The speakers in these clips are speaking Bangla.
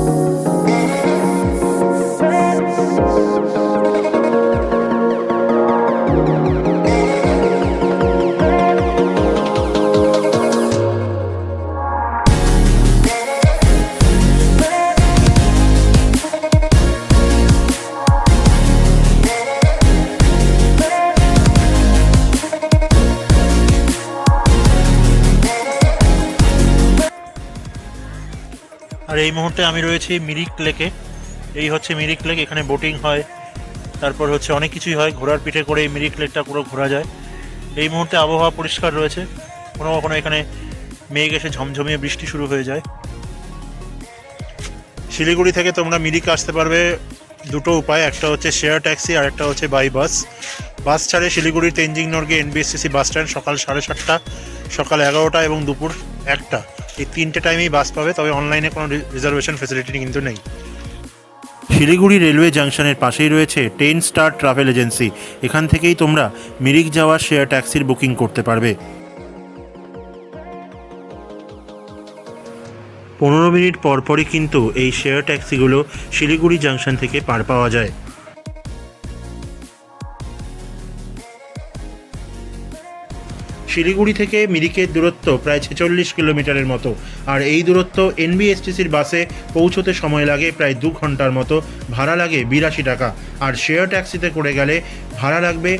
Música আর এই মুহূর্তে আমি রয়েছি মিরিক লেকে। এই হচ্ছে মিরিক লেক, এখানে বোটিং হয়। তারপর হচ্ছে অনেক কিছুই হয়, ঘোড়ার পিঠে করে এই মিরিক লেকটা পুরো ঘোরা যায়। এই মুহূর্তে আবহাওয়া পরিষ্কার রয়েছে। কোনো কখনো এখানে মেঘ এসে ঝমঝমিয়ে বৃষ্টি শুরু হয়ে যায়। শিলিগুড়ি থেকে তোমরা মিরিক আসতে পারবে। দুটো উপায়, একটা হচ্ছে শেয়ার ট্যাক্সি আর একটা হচ্ছে বাই বাস বাস ছাড়ে শিলিগুড়ির তেনজিং নর্গে এনবিএসসিসি বাস স্ট্যান্ড সকাল সাড়ে সাতটা, সকাল এগারোটা এবং দুপুর একটা। এই তিনটে টাইমেই বাস পাবে, তবে অনলাইনে কোনো রিজার্ভেশন ফেসিলিটি কিন্তু নেই। শিলিগুড়ি রেলওয়ে জাংশনের পাশেই রয়েছে টেন স্টার ট্রাভেল এজেন্সি এখান থেকেই তোমরা মিরিক যাওয়ার শেয়ার ট্যাক্সির বুকিং করতে পারবে। পনেরো মিনিট পরপরই কিন্তু এই শেয়ার ট্যাক্সিগুলো শিলিগুড়ি জাংশন থেকে পার পাওয়া যায়। শিলিগুড়ি থেকে মিরিকের দূরত্ব প্রায় ছেচল্লিশ কিলোমিটারের মতো। আর এই দূরত্ব এনবিএসটিসির বাসে পৌঁছতে সময় লাগে প্রায় দু ঘণ্টার মতো। ভাড়া লাগে বিরাশি টাকা। আর শেয়ার ট্যাক্সিতে করে গেলে ভাড়া লাগবে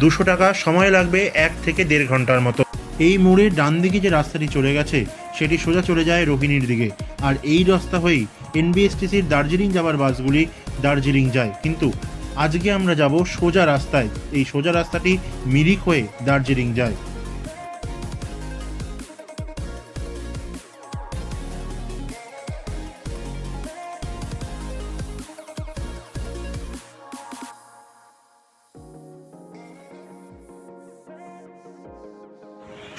দুশো টাকা, সময় লাগবে এক থেকে দেড় ঘণ্টার মতো। এই মোড়ে ডান দিকে যে রাস্তাটি চলে গেছে, সেটি সোজা চলে যায় রোহিণীর দিকে। আর এই রাস্তা হয়েই এনবিএসটিসির দার্জিলিং যাওয়ার বাসগুলি দার্জিলিং যায়। কিন্তু আজকে আমরা যাব সোজা রাস্তায়। এই সোজা রাস্তাটি মিরিক হয়ে দার্জিলিং যায়।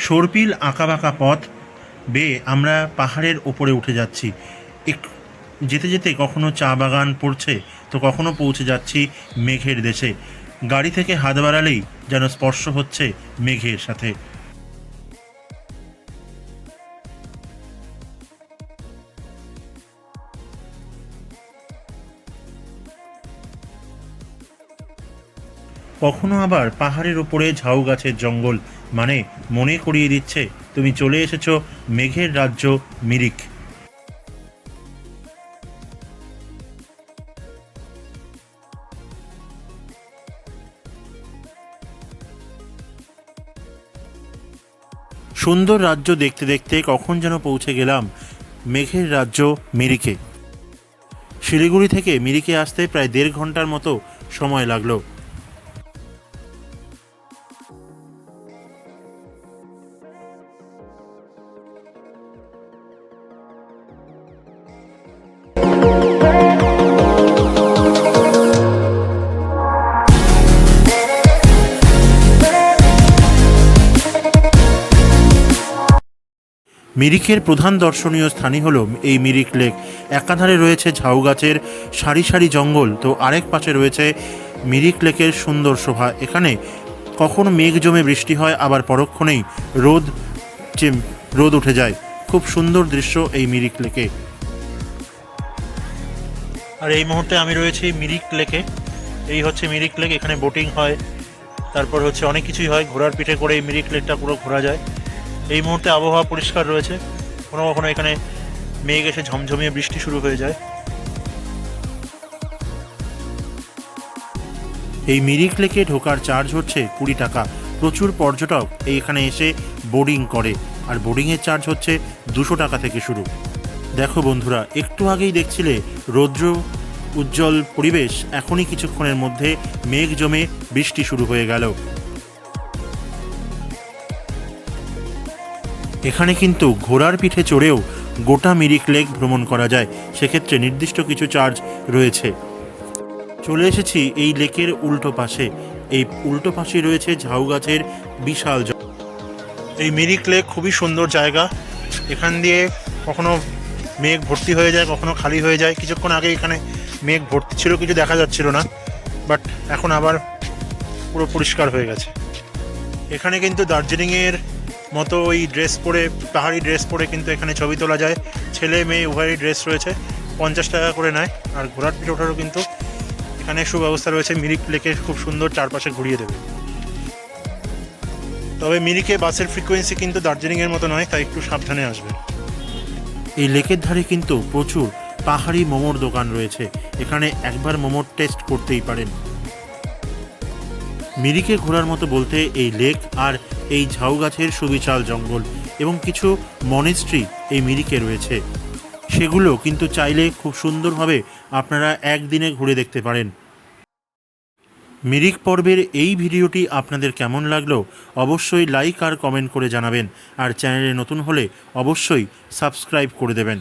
সর্পিল আঁকাবাঁকা পথ বেয়ে আমরা পাহাড়ের ওপরে উঠে যাচ্ছি। এক, যেতে যেতে কখনো চা বাগান পড়ছে, তো কখনো পৌঁছে যাচ্ছি মেঘের দেশে। গাড়ি থেকে হাত বাড়ালেই যেন স্পর্শ হচ্ছে মেঘের সাথে। কখনো আবার পাহাড়ের ওপরে ঝাউ গাছের জঙ্গল মানে মনে করিয়ে দিচ্ছে, তুমি চলে এসেছ মেঘের রাজ্য মিরিক। সুন্দর রাজ্য দেখতে দেখতে কখন যেন পৌঁছে গেলাম মেঘের রাজ্য মিরিকে। শিলিগুড়ি থেকে মিরিকে আসতে প্রায় দেড় ঘণ্টার মতো সময় লাগল। মিরিকের প্রধান দর্শনীয় স্থানই হলো এই মিরিক লেক। একাধারে রয়েছে ঝাউ গাছের সারি সারি জঙ্গল, তো আরেক পাশে রয়েছে মিরিক লেকের সুন্দর শোভা। এখানে কখনো মেঘ জমে বৃষ্টি হয়, আবার পরক্ষণেই রোদ রোদ উঠে যায়। খুব সুন্দর দৃশ্য এই মিরিক লেকে। আর এই মুহূর্তে আমি রয়েছি মিরিক লেকে। এই হচ্ছে মিরিক লেক, এখানে বোটিং হয়, তারপর হচ্ছে অনেক কিছুই হয়, ঘোড়ার পিঠে করে এই মিরিক লেকটা পুরো ঘোরা যায়। এই মুহূর্তে আবহাওয়া পরিষ্কার রয়েছে। কোনো কখনো এখানে মেঘ এসে ঝমঝমিয়ে বৃষ্টি শুরু হয়ে যায়। এই মিরিক লেকে ঢোকার চার্জ হচ্ছে কুড়ি টাকা। প্রচুর পর্যটক এইখানে এসে বোর্ডিং করে। আর বোর্ডিংয়ের চার্জ হচ্ছে দুশো টাকা থেকে শুরু। দেখো বন্ধুরা, একটু আগেই দেখছিলে রৌদ্র উজ্জ্বল পরিবেশ। এখনই কিছুক্ষণের মধ্যে মেঘ জমে বৃষ্টি শুরু হয়ে গেল। এখানে কিন্তু ঘোড়ার পিঠে চড়েও গোটা মিরিক লেক ভ্রমণ করা যায়। সেক্ষেত্রে নির্দিষ্ট কিছু চার্জ রয়েছে। চলে এসেছি এই লেকের উল্টো পাশে। এই উল্টো পাশে রয়েছে ঝাউ গাছের বিশাল জ- এই মিরিক লেক খুবই সুন্দর জায়গা। এখান দিয়ে কখনো মেঘ ভর্তি হয়ে যায়, কখনো খালি হয়ে যায়। কিছুক্ষণ আগে এখানে মেঘ ভর্তি ছিল, কিছু দেখা যাচ্ছিল না। বাট এখন আবার পুরো পরিষ্কার হয়ে গেছে। এখানে কিন্তু দার্জিলিংয়ের মতো ওই ড্রেস পরে, পাহাড়ি ড্রেস পরে কিন্তু এখানে ছবি তোলা যায়। ছেলে মেয়ে উভয়ই ড্রেস রয়েছে। পঞ্চাশ টাকা করে নেয়। আর ঘোড়ার পিঠে ওঠারও কিন্তু এখানে সুব্যবস্থা রয়েছে। মিরিক লেকে খুব সুন্দর চারপাশে ঘুরিয়ে দেবে। তবে মিরিকে বাসের ফ্রিকোয়েন্সি কিন্তু দার্জিলিংয়ের মতো নয়, তাই একটু সাবধানে আসবে। এই লেকের ধারে কিন্তু প্রচুর পাহাড়ি মোমোর দোকান রয়েছে। এখানে একবার মোমোর টেস্ট করতেই পারেন। মিরিকে ঘোরার মতো বলতে এই লেক আর এই ঝাউ গাছের সুবিশাল জঙ্গল এবং কিছু মনেস্ট্রি এই মিরিকে রয়েছে। সেগুলো কিন্তু চাইলে খুব সুন্দরভাবে আপনারা একদিনে ঘুরে দেখতে পারেন। মিরিক পর্বের এই ভিডিওটি আপনাদের কেমন লাগল অবশ্যই লাইক আর কমেন্ট করে জানাবেন আর চ্যানেলে নতুন হলে অবশ্যই সাবস্ক্রাইব করে দেবেন।